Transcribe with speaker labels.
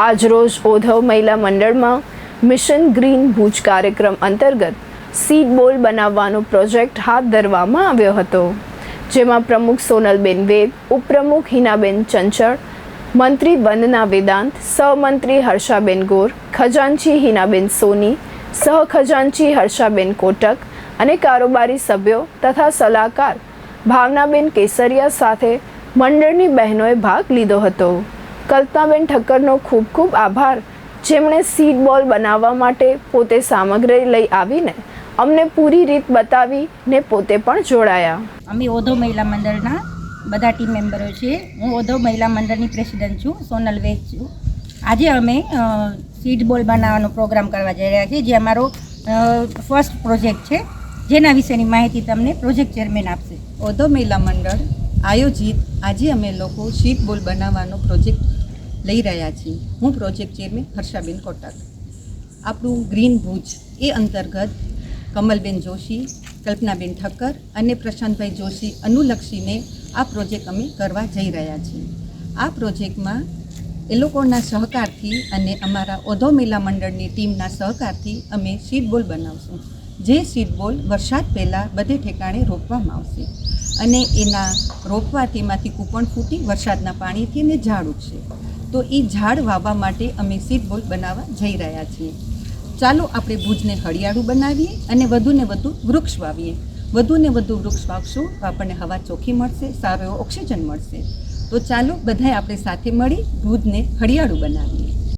Speaker 1: આજરોજ ઓધવ મહિલા મંડળમાં મિશન ગ્રીન ભુજ કાર્યક્રમ અંતર્ગત સીડ બોલ બનાવવાનો પ્રોજેક્ટ હાથ ધરવામાં આવ્યો હતો, જેમાં પ્રમુખ સોનલબેન વેદ, ઉપપ્રમુખ હિનાબેન ચંચળ, મંત્રી વંદના વેદાંત, સહમંત્રી હર્ષાબેન ગોર, ખજાનચી હિનાબેન સોની સહખજાનચી હર્ષાબેન કોટક અને કારોબારી સભ્યો તથા સલાહકાર ભાવનાબેન કેસરિયા સાથે મંડળની બહેનોએ ભાગ લીધો હતો. કલ્પનાબેન ઠક્કરનો ખૂબ ખૂબ આભાર. જેમણે સીડ બોલ બનાવવા માટે પોતે સામગ્રી લઈ આવીને અમને પૂરી રીત બતાવી ને પોતે પણ જોડાયા.
Speaker 2: અમે ઓધો મહિલા મંડળના બધા ટીમ મેમ્બરો છીએ. હું ઓધો મહિલા મંડળની પ્રેસિડન્ટ છું, સોનલ વેદ છું. આજે અમે સીડ બોલ બનાવવાનો પ્રોગ્રામ કરવા જઈ રહ્યા છીએ, જે અમારો ફર્સ્ટ પ્રોજેક્ટ છે. જેના વિશેની માહિતી તમને પ્રોજેક્ટ ચેરમેન આપશે.
Speaker 3: ઓધો મહિલા મંડળ આયોજિત આજે અમે લોકો શીટ બોલ બનાવવાનો પ્રોજેક્ટ લઈ રહ્યા છીએ. હું પ્રોજેક્ટ ચેરમેન હર્ષાબેન કોટક. આપણું ગ્રીન ભુજ એ અંતર્ગત કમલબેન જોશી, કલ્પનાબેન ઠક્કર અને પ્રશાંતભાઈ જોશી અનુલક્ષીને આ પ્રોજેક્ટ અમે કરવા જઈ રહ્યા છીએ. આ પ્રોજેક્ટમાં એ લોકોના સહકારથી અને અમારા ઓધો મેલા મંડળની ટીમના સહકારથી અમે સીટ બોલ બનાવશું. જે સીટ બોલ વરસાદ પહેલાં બધે ઠેકાણે રોપવામાં આવશે. અને એના રોપવાથી એમાંથી કૂપણ ફૂટી વરસાદના પાણીથી ને ઝાડ ઉગશે તો એ ઝાડ વાવવા માટે અમે સીટ બોલ બનાવવા જઈ રહ્યા છીએ. ચાલો આપણે ભુજને હરિયાળું બનાવીએ અને વધુને વધુ વૃક્ષ વાવીએ. વધુને વધુ વૃક્ષ વાવશું તો આપણને હવા ચોખ્ખી મળશે, સારો એવો ઓક્સિજન મળશે. તો ચાલો બધાએ આપણે સાથે મળી ભુજને હરિયાળું બનાવીએ.